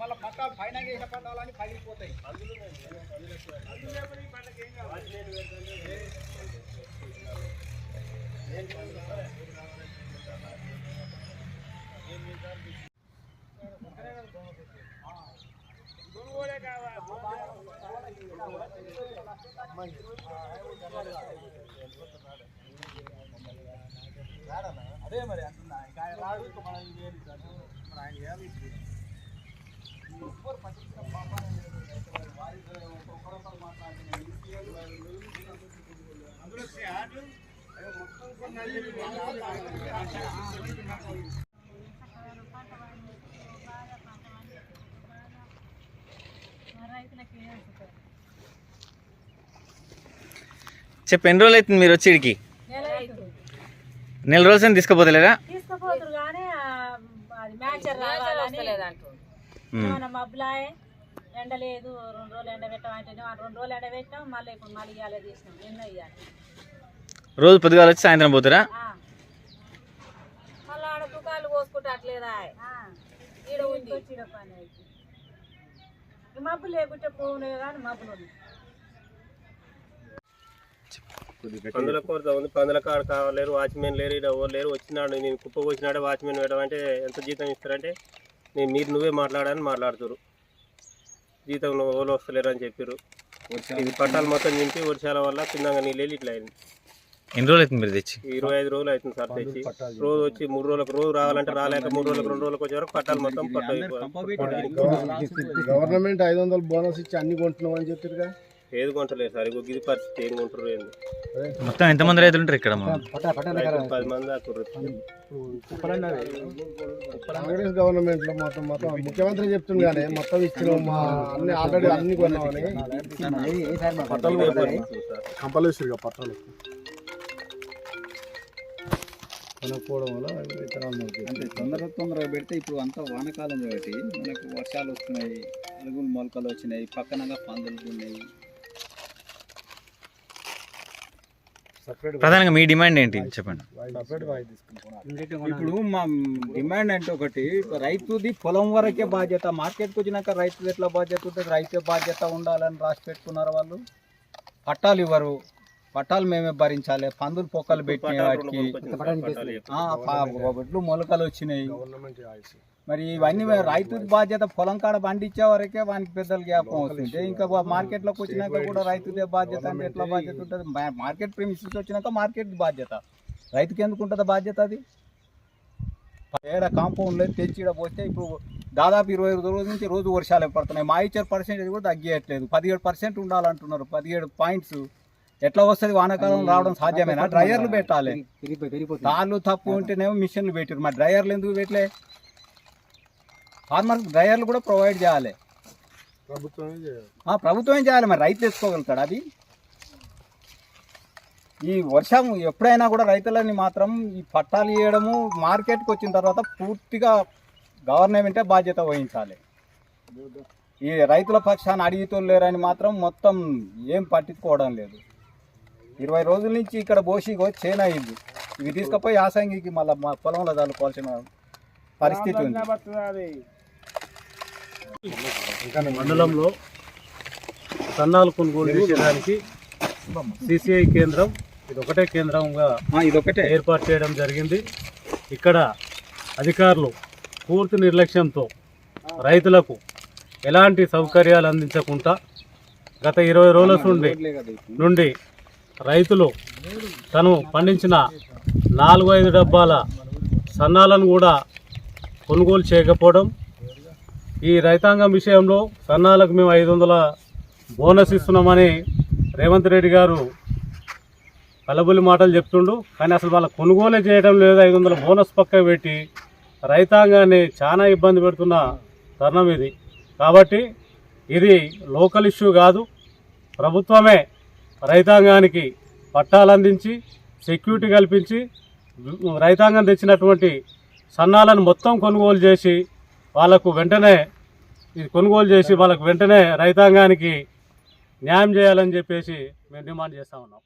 మళ్ళీ పక్క పైన వేసిన పట్టాలని పగిలిపోతాయి అదే మరి అంటున్నా ఇంకా రాడు ఇంకా మనం ఇది ఏంటి సార్? మరి ఆయన ఏమి? ఎవ్వరు. వారి. అందులో మొత్తం వస్తుంది? చెప్పు ఎన్ని రోజులు అవుతుంది మీరు వచ్చి ఇడికి నెల రోజులు తీసుకుపోతలేరా తీసుకుపోతురు కానీ మ్యాచర్ రావాలని మబ్బులాయే? ఎండ లేదు రెండు రోజులు ఎండ పెట్టామంటే రెండు రోజులు ఎండ పెట్టాం మళ్ళీ ఇప్పుడు మళ్ళీ ఇవాళ తీసినాం ఎన్నో ఇవ్వాలి రోజు పొద్దుగాల వచ్చి సాయంత్రం పోతారా? మళ్ళీ ఆడ దుకాణాలు కోసుకుంటే అట్లేదా ఈడ ఉంది. మబ్బులు లేకుంటే పోను కానీ మబ్బులు ఉన్నాయి. పందుల కొరత ఉంది. పందుల కాడ కావలేరు వాచ్మెన్ లేరు ఇక్కడ లేరు. వచ్చినాడు నేను కుప్ప వచ్చినాడే వాచ్మెన్ పెట్టమంటే ఎంత జీతం ఇస్తారంటే నేను మీరు నువ్వే మాట్లాడని మాట్లాడుతురు జీతం నువ్వు ఎవరు వస్తలేరు అని చెప్పారు ఇది పట్టాలు మొత్తం నింపి వర్షాల వల్ల కిందంగా నీళ్ళు వెళ్ళి ఇట్లా అయింది. ఎన్ని రోజులు అవుతుంది మీరు తెచ్చి? ఇరవై ఐదు రోజులు అవుతుంది సార్ తెచ్చి. రోజు వచ్చి మూడు రోజులకు రోజు రావాలంటే రాలేక మూడు రోజులకు రెండు రోజులకు వచ్చే వరకు పట్టాలు మొత్తం పట్ట గవర్నమెంట్ ఐదు వందలు బోనస్ ఇచ్చి అన్ని కొంటున్నాం అని చెప్పారుగా ఏది కొంటలేదు సార్. ఇగో గిది పరిస్థితి ఏం కొంటారు ఏంది? మొత్తం ఎంతమంది రైతులు ఉంటారు ఇక్కడ? రైతులు పది మంది దాకా కాంగ్రెస్ గవర్నమెంట్లో మొత్తం మొత్తం ముఖ్యమంత్రి చెప్తుంది కానీ మొత్తం ఇచ్చినాం మా అన్ని ఆల్రెడీ అన్ని కొన్నామని. పట్టాలు కూడా కంపల్సరీగా పట్టాలు. కొనకపోవడం వల్ల విత్తనాలు అంటే తొందర తొందరగా పెడితే ఇప్పుడు అంతా వానకాలం కాబట్టి మనకు వర్షాలు వస్తున్నాయి అలుగులు మొలకలు వచ్చినాయి పక్కనగా పందులు ఉన్నాయి. ప్రధానంగా మీ డిమాండ్ ఏంటి? చెప్పండి. ఇప్పుడు మా డిమాండ్ అంటే ఒకటి రైతుది పొలం వరకే బాధ్యత. మార్కెట్కి వచ్చినాక రైతు ఎట్లా బాధ్యత ఉంటుంది? రైతే బాధ్యత ఉండాలని రాసి పెట్టుకున్నారు వాళ్ళు? పట్టాలు ఇవ్వరు. పట్టాలు మేమే భరించాలి. పందులు పొక్కలు పెట్టినాయి వాటికి. వడ్లు మొలకలు వచ్చినాయి. మరి ఇవన్నీ రైతు బాధ్యత పొలం కాడ పండించే వరకే వానికి పెద్దలు జ్ఞాపకం వస్తుంది. ఇంకా మార్కెట్లోకి వచ్చినాక కూడా రైతుదే బాధ్యత అంటే ఎట్లా బాధ్యత ఉంటుంది? మార్కెట్ ప్రిమిసెస్ వచ్చినాక మార్కెట్ బాధ్యత. రైతుకి ఎందుకు ఉంటుంది బాధ్యత అది? ఏడ కాంపౌండ్ లేదు తెచ్చి ఈడ పోస్తే ఇప్పుడు దాదాపు ఇరవై ఐదు రోజుల నుంచి రోజు వర్షాలు పడుతున్నాయి. మాయిచర్ పర్సెంటేజ్ కూడా తగ్గియట్లేదు. పదిహేడు పర్సెంట్ ఉండాలంటున్నారు. పదిహేడు పాయింట్స్ ఎట్లా వస్తుంది? వానాకాలం రావడం సాధ్యమేనా? డ్రైయర్లు పెట్టాలి. తాళ్ళు తప్పు ఉంటేనేమో మిషన్లు పెట్టారు మరి డ్రైయర్లు ఎందుకు పెట్టలే? ఫార్మర్ డ్రైయర్లు కూడా ప్రొవైడ్ చేయాలి. ప్రభుత్వమే చేయాలి. ఆ, ప్రభుత్వం ఏం చేయాలి మరి రైతు తెచ్చుకోగలుగుతాడు అది? ఈ వర్షం ఎప్పుడైనా కూడా రైతులని మాత్రం ఈ పట్టాలు ఇవ్వడము మార్కెట్కి వచ్చిన తర్వాత పూర్తిగా గవర్నమెంటే బాధ్యత వహించాలి. ఈ రైతుల పక్షాన్ని అడిగితో లేరని మాత్రం మొత్తం ఏం పట్టించుకోవడం లేదు. ఇరవై రోజుల నుంచి ఇక్కడ బోసి చేన అయింది. ఇవి తీసుకుపోయి యాసంగికి మళ్ళీ మా పొలంలో చల్లుకోవాల్సిన పరిస్థితి ఉంది. మండలంలో సన్నాలు కొనుగోలు చేసేదానికి సిసిఐ కేంద్రం ఇది ఒకటే కేంద్రంగా ఇదొకటే. ఏర్పాటు చేయడం జరిగింది. ఇక్కడ అధికారులు పూర్తి నిర్లక్ష్యంతో రైతులకు ఎలాంటి సౌకర్యాలు అందించకుండా గత ఇరవై రోజుల నుండి నుండి రైతులు తను పండించిన నాలుగు ఐదు డబ్బాల సన్నాలను కూడా కొనుగోలు చేయకపోవడం ఈ రైతాంగం విషయంలో సన్నాలకు మేము ఐదు వందల బోనస్ ఇస్తున్నామని రేవంత్ రెడ్డి గారు కలబులి మాటలు చెప్తుండు. కానీ అసలు వాళ్ళ కొనుగోలే చేయడం లేదు. ఐదు వందల బోనస్ పక్క పెట్టి రైతాంగాన్ని చాలా ఇబ్బంది పెడుతున్న తరుణం ఇది. కాబట్టి ఇది లోకల్ ఇష్యూ కాదు. ప్రభుత్వమే రైతాంగానికి పట్టాలు అందించి సెక్యూరిటీ కల్పించి రైతాంగం తెచ్చినటువంటి సన్నాలను మొత్తం కొనుగోలు చేసి వాళ్ళకు వెంటనే ఇది కొనుగోలు చేసి వాళ్ళకు వెంటనే రైతాంగానికి న్యాయం చేయాలని చెప్పేసి మేము డిమాండ్ చేస్తా ఉన్నాం.